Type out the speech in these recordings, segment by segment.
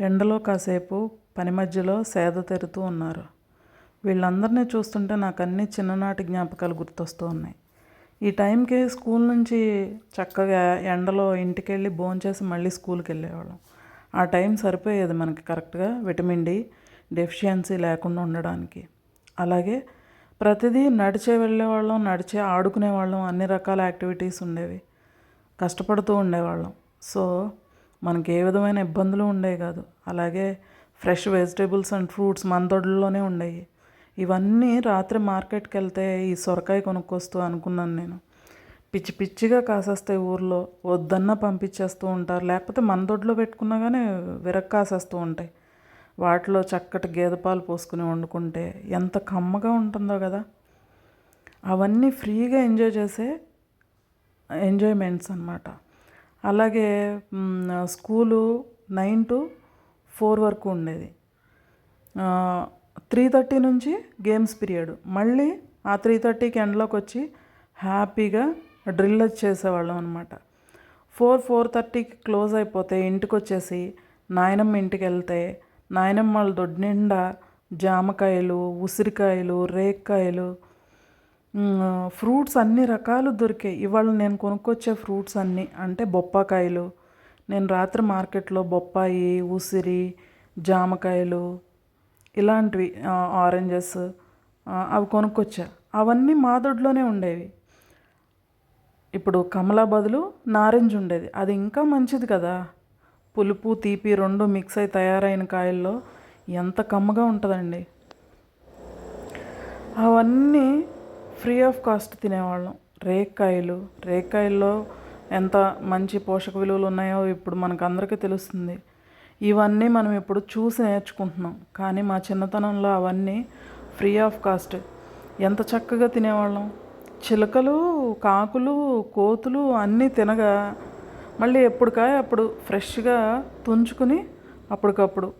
ఎండలో కాసేపు పని మధ్యలో సేద తెరుతూ ఉన్నారు. వీళ్ళందరినీ చూస్తుంటే నాకు అన్ని చిన్ననాటి జ్ఞాపకాలు గుర్తొస్తూ ఉన్నాయి. ఈ టైంకి స్కూల్ నుంచి చక్కగా ఎండలో ఇంటికి వెళ్ళి భోంచేసి మళ్ళీ స్కూల్కి వెళ్ళేవాళ్ళం. ఆ టైం సరిపోయేది మనకి కరెక్ట్గా విటమిన్ డి డెఫిషియన్సీ లేకుండా ఉండడానికి. అలాగే ప్రతిదీ నడిచే వెళ్ళేవాళ్ళం నడిచే ఆడుకునేవాళ్ళం అన్ని రకాల యాక్టివిటీస్ ఉండేవి. కష్టపడుతూ ఉండేవాళ్ళం. సో మనకి ఏ విధమైన ఇబ్బందులు ఉండేవి కాదు. అలాగే ఫ్రెష్ వెజిటేబుల్స్ అండ్ ఫ్రూట్స్ మన దొడ్లోనే ఉండేవి. ఇవన్నీ రాత్రి మార్కెట్కి వెళ్తే ఈ సొరకాయ కొనుక్కొస్తూ అనుకున్నాను నేను. పిచ్చి పిచ్చిగా కాసేస్తాయి ఊర్లో వద్దన్నా పంపించేస్తూ ఉంటారు. లేకపోతే మన దొడ్లో పెట్టుకున్నా కానీ విరక్ కాసేస్తూ ఉంటాయి. వాటిలో చక్కటి గేదె పాలు పోసుకుని వండుకుంటే ఎంత కమ్మగా ఉంటుందో కదా. అవన్నీ ఫ్రీగా ఎంజాయ్ చేసే ఎంజాయ్మెంట్స్ అనమాట అలాగే స్కూలు నైన్ టు ఫోర్ వరకు ఉండేది. త్రీ థర్టీ నుంచి గేమ్స్ పీరియడ్. మళ్ళీ ఆ త్రీ థర్టీకి ఎండ్లోకి వచ్చి హ్యాపీగా డ్రిల్ చేసేవాళ్ళం అనమాట ఫోర్ ఫోర్ థర్టీకి క్లోజ్ అయిపోతే ఇంటికి వచ్చేసి నాయనమ్మ ఇంటికి వెళ్తే నాయనమ్మ వాళ్ళ దొడ్డి నిండా జామకాయలు ఉసిరికాయలు రేక్కాయలు ఫ్రూట్స్ అన్ని రకాలు దొరికాయి. ఇవాళ నేను కొనుక్కొచ్చే ఫ్రూట్స్ అన్నీ అంటే బొప్పాకాయలు నేను రాత్రి మార్కెట్లో బొప్పాయి ఉసిరి జామకాయలు ఇలాంటివి ఆరెంజెస్ అవి కొనుక్కొచ్చా. అవన్నీ మా దొడ్లోనే ఉండేవి. ఇప్పుడు కమలా బదులు నారింజ ఉండేది. అది ఇంకా మంచిది కదా. పులుపు తీపి రెండు మిక్స్ అయి తయారైన కాయల్లో ఎంత కమ్మగా ఉంటుందండి. అవన్నీ ఫ్రీ ఆఫ్ కాస్ట్ తినేవాళ్ళం. రేక్కాయలు. రేక్కాయల్లో ఎంత మంచి పోషక విలువలు ఉన్నాయో ఇప్పుడు మనకు అందరికీ తెలుస్తుంది. ఇవన్నీ మనం ఇప్పుడు చూసి నేర్చుకుంటున్నాం. కానీ మా చిన్నతనంలో అవన్నీ ఫ్రీ ఆఫ్ కాస్ట్. ఎంత చక్కగా తినేవాళ్ళం. చిలకలు కాకులు కోతులు అన్నీ తినగా మళ్ళీ ఎప్పుడుకాయ అప్పుడు ఫ్రెష్గా తుంచుకుని అప్పటికప్పుడు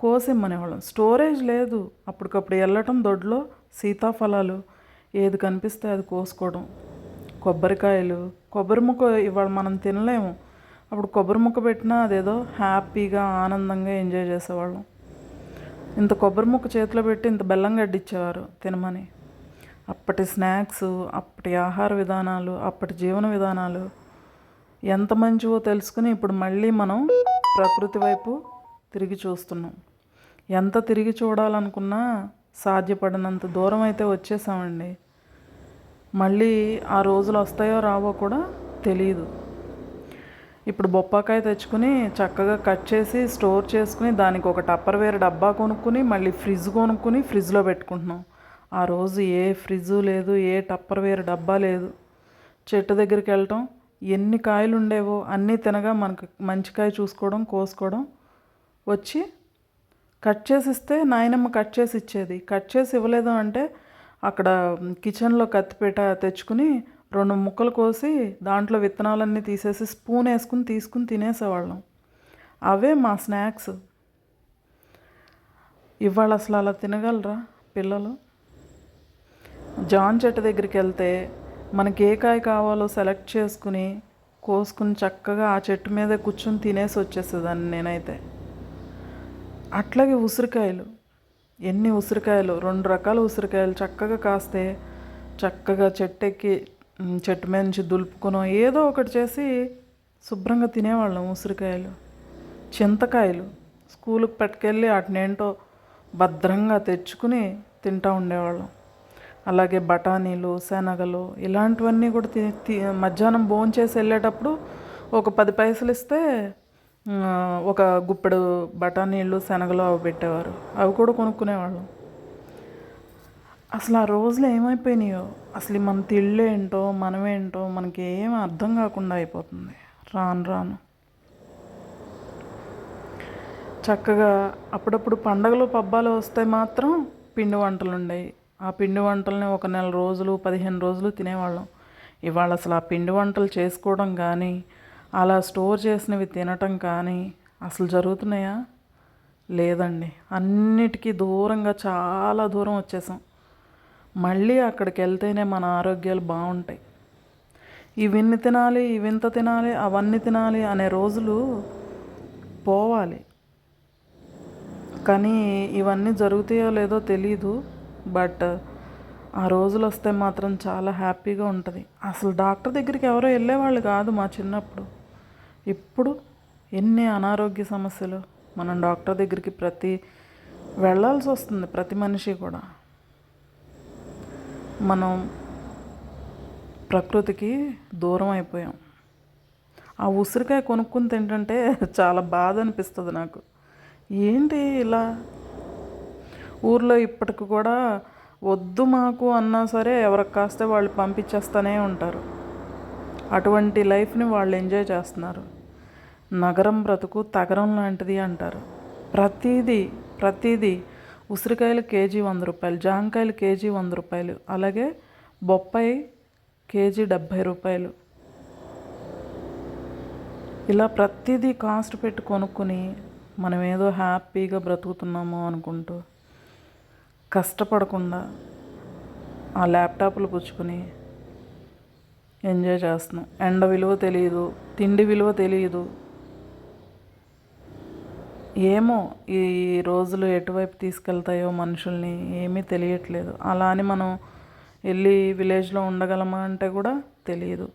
కోసిమ్మనేవాళ్ళం స్టోరేజ్ లేదు. అప్పటికప్పుడు వెళ్ళటం దొడ్లో సీతాఫలాలు ఏది కనిపిస్తే అది కోసుకోవడం. కొబ్బరికాయలు కొబ్బరి ముక్క ఇవాళ మనం తినలేము. అప్పుడు కొబ్బరి ముక్క పెట్టినా అదేదో హ్యాపీగా ఆనందంగా ఎంజాయ్ చేసేవాళ్ళం. ఇంత కొబ్బరి ముక్క చేతిలో పెట్టి ఇంత బెల్లం గడ్డిచ్చేవారు తినమని. అప్పటి స్నాక్స్ అప్పటి ఆహార విధానాలు అప్పటి జీవన విధానాలు ఎంత మంచివో తెలుసుకుని ఇప్పుడు మళ్ళీ మనం ప్రకృతి వైపు తిరిగి చూస్తున్నాం. ఎంత తిరిగి చూడాలనుకున్నా సాధ్యపడినంత దూరం అయితే వచ్చేసామండి. మళ్ళీ ఆ రోజులు వస్తాయో రావో కూడా తెలియదు ఇప్పుడు బొప్పాకాయ తెచ్చుకుని చక్కగా కట్ చేసి స్టోర్ చేసుకుని దానికి ఒక టప్పర్ వేరే డబ్బా కొనుక్కుని మళ్ళీ ఫ్రిడ్జ్ కొనుక్కుని ఫ్రిడ్జ్లో పెట్టుకుంటున్నాం. ఆ రోజు ఏ ఫ్రిడ్జ్ లేదు ఏ టప్పర్ వేరే డబ్బా లేదు. చెట్టు దగ్గరికి వెళ్ళటం ఎన్ని కాయలు ఉండేవో అన్నీ తినగా మనకు మంచి కాయ చూసుకోవడం కోసుకోవడం వచ్చి కట్ చేసి ఇస్తే నాయనమ్మ కట్ చేసి ఇచ్చేది. కట్ చేసి ఇవ్వలేదు అంటే అక్కడ కిచెన్లో కత్తిపేట తెచ్చుకుని రెండు ముక్కలు కోసి దాంట్లో విత్తనాలన్నీ తీసేసి స్పూన్ వేసుకుని తీసుకుని తినేసేవాళ్ళం. అవే మా స్నాక్స్. ఇవాళ అసలు అలా తినగలరా పిల్లలు? జాన్ చెట్టు దగ్గరికి వెళ్తే మనకి ఏ కాయ కావాలో సెలెక్ట్ చేసుకుని కోసుకుని చక్కగా ఆ చెట్టు మీద కూర్చుని తినేసి వచ్చేసేదాన్ని నేనైతే. అట్లాగే ఉసిరికాయలు. ఎన్ని ఉసిరికాయలు రెండు రకాల ఉసిరికాయలు చక్కగా కాస్తే చక్కగా చెట్టు ఎక్కి చెట్టు మీద నుంచి దులుపుకునో ఏదో ఒకటి చేసి శుభ్రంగా తినేవాళ్ళం ఉసిరికాయలు. చింతకాయలు స్కూల్కి పట్టుకెళ్ళి వాటినేంటో భద్రంగా తెచ్చుకుని తింటూ ఉండేవాళ్ళం. అలాగే బఠానీలు శనగలు ఇలాంటివన్నీ కూడా తి తి మధ్యాహ్నం భోంచేసి వెళ్ళేటప్పుడు ఒక పది పైసలు ఇస్తే ఒక గుప్పెడు బఠానీలు శనగలు అవి పెట్టేవారు. అవి కూడా కొనుక్కునేవాళ్ళం. అసలు ఆ రోజులు ఏమైపోయినాయో? అసలు మన తిళ్ళు ఏంటో మనమేంటో మనకి ఏం అర్థం కాకుండా అయిపోతుంది. రాను రాను. చక్కగా అప్పుడప్పుడు పండగలు పబ్బాలు వస్తే మాత్రం పిండి వంటలు ఉండేవి. ఆ పిండి వంటల్ని ఒక నెల రోజులు పదిహేను రోజులు తినేవాళ్ళం. ఇవాళ అసలు ఆ పిండి వంటలు చేసుకోవడం కానీ అలా స్టోర్ చేసినవి తినటం కానీ అసలు జరుగుతున్నాయా? లేదండి. అన్నిటికీ దూరంగా చాలా దూరం వచ్చేసాం. మళ్ళీ అక్కడికి వెళ్తేనే మన ఆరోగ్యాలు బాగుంటాయి. ఇవిన్ని తినాలి ఇవింత తినాలి అవన్నీ తినాలి అనే రోజులు పోవాలి. కానీ ఇవన్నీ జరుగుతాయో లేదో తెలీదు. బట్ ఆ రోజులు వస్తే మాత్రం చాలా హ్యాపీగా ఉంటుంది. అసలు డాక్టర్ దగ్గరికి ఎవరో వెళ్ళేవాళ్ళు కాదు మా చిన్నప్పుడు. ఇప్పుడు ఎన్ని అనారోగ్య సమస్యలు మనం డాక్టర్ దగ్గరికి ప్రతి వెళ్ళాల్సి వస్తుంది ప్రతి మనిషి కూడా. మనం ప్రకృతికి దూరం అయిపోయాం. ఆ ఉసిరికాయ కొనుక్కుని తింటుంటే చాలా బాధ అనిపిస్తుంది నాకు. ఏంటి ఇలా? ఊర్లో ఇప్పటికి కూడా వద్దు మాకు అన్నా సరే ఎవరికి కాస్తే వాళ్ళు పంపించేస్తూనే ఉంటారు. అటువంటి లైఫ్ని వాళ్ళు ఎంజాయ్ చేస్తున్నారు. నగరం బ్రతుకు తగరం లాంటిది అంటారు. ప్రతిదీ ప్రతిదీ ఉసిరికాయలు కేజీ వంద రూపాయలు జాంకాయలు కేజీ వంద రూపాయలు అలాగే బొప్పాయి కేజీ డెబ్భై రూపాయలు. ఇలా ప్రతిదీ కాస్ట్ పెట్టి కొనుక్కొని మనం ఏదో హ్యాపీగా బ్రతుకుతున్నాము అనుకుంటూ కష్టపడకుండా ఆ ల్యాప్టాప్లు పుచ్చుకొని ఎంజాయ్ చేస్తున్నాం. ఎండ విలువ తెలియదు తిండి విలువ తెలియదు ఏమో ఈ రోజులు ఎటువైపు తీసుకెళ్తాయో మనుషుల్ని ఏమీ తెలియట్లేదు. అలా అని మనం వెళ్ళి విలేజ్లో ఉండగలమా అంటే కూడా తెలియదు.